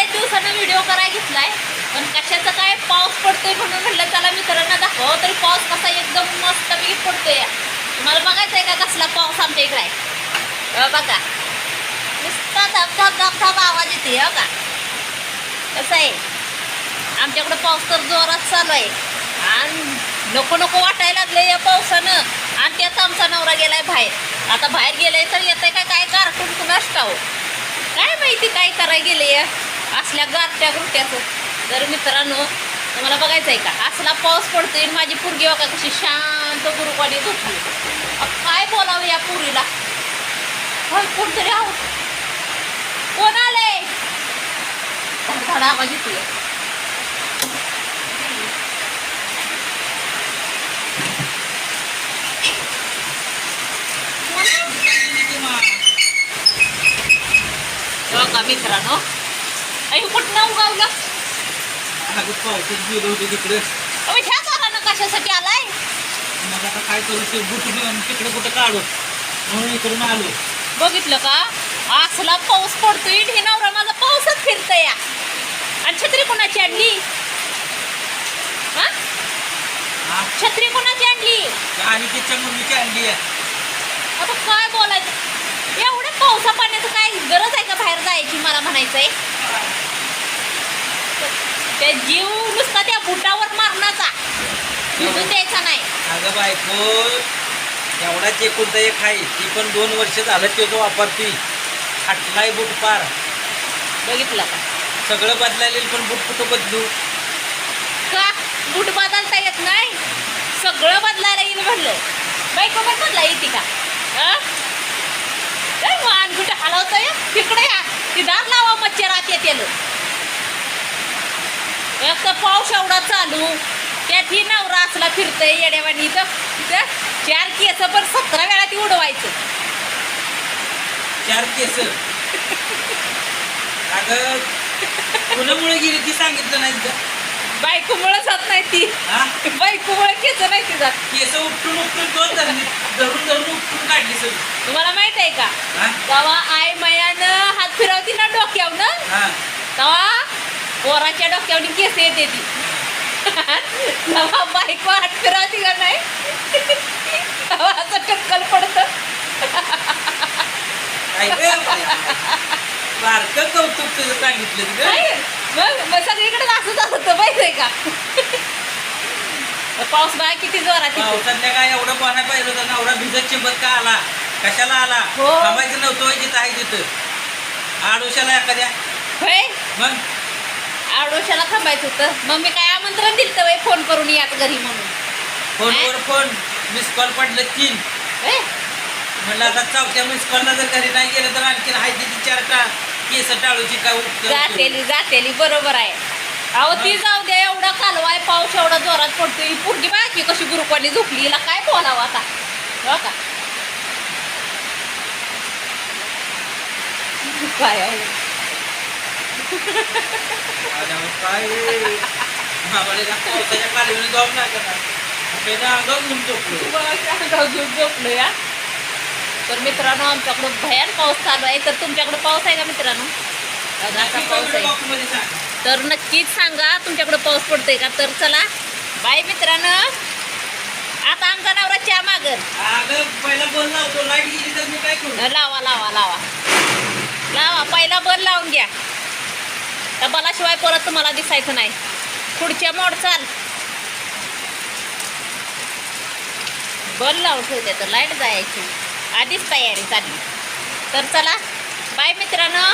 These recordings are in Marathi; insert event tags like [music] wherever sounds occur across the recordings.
बऱ्याच दिवसानं व्हिडिओ करायला घेतलाय. पण कशाचा काय पाऊस पडतोय म्हणून म्हटलं चला मित्रांना दाखव तरी पाऊस कसा एकदम मस्त मी पडतोय. तुम्हाला बघायचं आहे का कसला पाऊस आमच्या इकडे आहे? हो बघा. नुसता धब धब धब धब आवाज येते हो का कसं आहे? आमच्याकडं पाऊस तर जोरात चालू आहे. आणि नको नको वाटायला लागले या पावसानं. आणि आता आमचा नवरा गेलाय बाहेर. आता बाहेर गेलाय तर येतंय काय काय? गारटून कुणास ठाऊ काय माहिती काय करायला गेले या? असल्या गारट्या गुरट्याचं तर मित्रांनो तुम्हाला बघायचं आहे का? असला पाऊस पडतोय माझी पोरगी बघा कशी शांत गुरुवाडी झोपली. काय बोलावं या पुरीला? होय कोणतरी आहो. कोण आले धडधड आवाज येतोय. बघा मित्रांनो आई कुठं उगावलं. अगं पावसात गेलो होतो तिकडे. अहो, ह्या दारानं कशासाठी आलाय? मग आता काय करू ते बुट घेऊन तिकडे कुठं काढू? म्हणून इकडून आलो. बघितलं का? असला पाऊस पडतोय हे नवरा माझा पाऊसच फिरतय. या आणि छत्री कोणाची आणली? हा? हा? छत्री कोणाची आणली? आणि तिच्या मम्मीची आणली आहे. आता काय बोलायचं? एवढ्या पावसा पाण्याचं काय गरज आहे का बाहेर जायची मला म्हणायचंय? त्या जीव नुसता त्या बुटावर मारण्याचा. भिजून द्यायचा नाही. अगं बायको एवढाच एकुलता एक आहे ती पण दोन वर्ष झालं ते जो वापरती. फाटलाय बूट पार. बघितलं का? सगळं बदलायला पण बूट कुठं बदलू? का? बूट बदलता येत नाही? सगळं बदलायला येईल म्हणलं. बायको पण बदला येते का? हा? मान कुठे हलवतोय. तिकडे या. ती दार लावा मच्छरात येतेल. एक तर पाऊस एवढा चालू त्यात ही नवरा असला फिरतय येड्यावानी इथं. चार केस पण सतरा वेळा ती उडवायचं. चार केस. अगं कुणामुळे गेली ती सांगितलं नाही का बायकोमुळेच होत नाही ती. हा? बायकोमुळे केस नाही तिचा. केस उपटून उपटून दोन धरली धरून धरून उपटून काढली सगळी. तुम्हाला माहीत आहे का? हा? तेव्हा आई मयानं हात फिरवती ना डोक्यावनं? हा. पोराच्या डोक्यावरून केस येते ती. तेव्हा बायको हात फिरवती का नाही? असं टक्कल पडतं? बारकं कौतुक तुझं सांगितलं मग मग सगळीकडे असंच होतं माहिती आहे का? पाऊस बाय किती जोरात. पावसातल्या काय एवढं पाण्या पाहिजे होतं नवरा भिजत चिंबत का आला? कशाला आला? हो. थांबायचं नव्हतं जिथं आहे तिथं. आडोशाला एखाद्या. मग? आडोशाला थांबायचं होतं. मग मी काय आमंत्रण दिलं तर फोन करून यात घरी म्हणून. फोनवर फोन मिस कॉल पडलं तीन. होय? म्हणलं आता चौथ्या मिस कॉलला जर घरी नाही गेलं तर आणखीन आहे तिची चार टा केस टाळूची काय जातेली जातेली बरोबर आहे. अहो ती जाऊ द्या एवढा कालवाय पाऊस एवढा जोरात पडतोय ही पोरगी बाकी कशी गुरुपाली झोपली हिला काय बोलावं आता? हो का? काय [laughs] काय आम्हाला पावसाच्या कालवीने जाऊन नाही अंगावर घेऊन झोपलो अंगावर घेऊन झोपलो या तर मित्रांनो आमच्याकडं भयान पाऊस चालू आहे तर तुमच्याकडं पाऊस आहे का? मित्रांनो पाऊस आहे तर नक्कीच सांगा तुमच्याकडं पाऊस पडतोय का? तर चला बाय मित्रांनो. आता आमचा नवरा चहा मागल पहिला बोल लावतो लाइट गेली तर मी काय लावा लावा लावा लावा पहिला बल लावून घ्या त्या बलाशिवाय परत तुम्हाला दिसायचं नाही. पुढच्या मोड चाल. बल लावून ठेवते तर लाइट जायची. आधीच तयारी चालली. तर चला बाय मित्रांनो.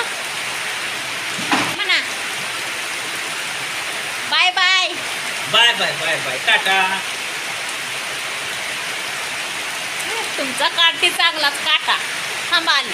म्हणा. Bye bye. Bye bye bye bye tata. तुमचा काठी चांगलाच काटा. थांबा आली.